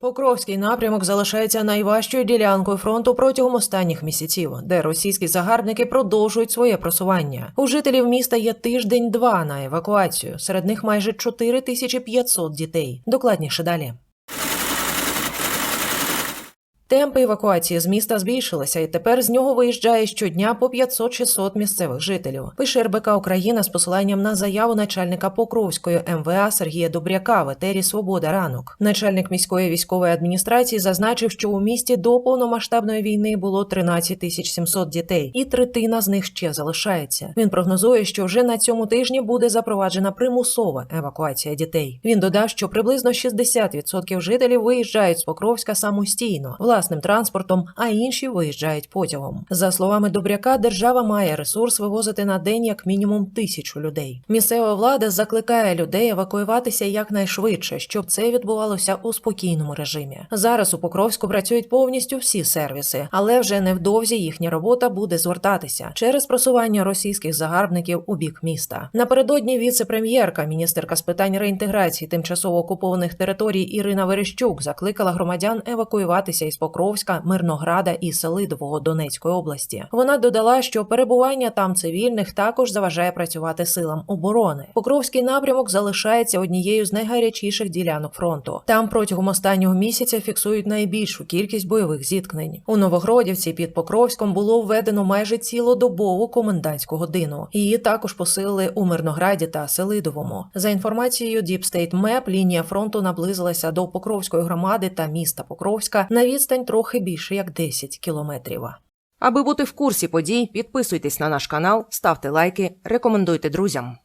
Покровський напрямок залишається найважчою ділянкою фронту протягом останніх місяців, де російські загарбники продовжують своє просування. У жителів міста є тиждень-два на евакуацію. Серед них майже 4500 дітей. Докладніше далі. Темпи евакуації з міста збільшилися, і тепер з нього виїжджає щодня по 500-600 місцевих жителів. Пише РБК Україна з посиланням на заяву начальника Покровської МВА Сергія Добряка в етері Свобода ранок. Начальник міської військової адміністрації зазначив, що у місті до повномасштабної війни було 13 тисяч 700 дітей, і третина з них ще залишається. Він прогнозує, що вже на цьому тижні буде запроваджена примусова евакуація дітей. Він додав, що приблизно 60% жителів виїжджають з Покровська самостійно власним транспортом, а інші виїжджають потягом. За словами Добряка, держава має ресурс вивозити на день як мінімум тисячу людей. Місцева влада закликає людей евакуюватися якнайшвидше, щоб це відбувалося у спокійному режимі. Зараз у Покровську працюють повністю всі сервіси, але вже невдовзі їхня робота буде звертатися через просування російських загарбників у бік міста. Напередодні віце-прем'єрка, міністерка з питань реінтеграції тимчасово окупованих територій Ірина Верещук закликала громадян евакуюватися із Покровська, Мирнограда і Селидового Донецької області. Вона додала, що перебування там цивільних також заважає працювати силам оборони. Покровський напрямок залишається однією з найгарячіших ділянок фронту. Там протягом останнього місяця фіксують найбільшу кількість бойових зіткнень. У Новогродівці під Покровськом було введено майже цілодобову комендантську годину. Її також посилили у Мирнограді та Селидовому. За інформацією Deep State Map, лінія фронту наблизилася до Покровської громади та міста Покровська на відстань трохи більше як 10 кілометрів. Аби бути в курсі подій, підписуйтесь на наш канал, ставте лайки, рекомендуйте друзям.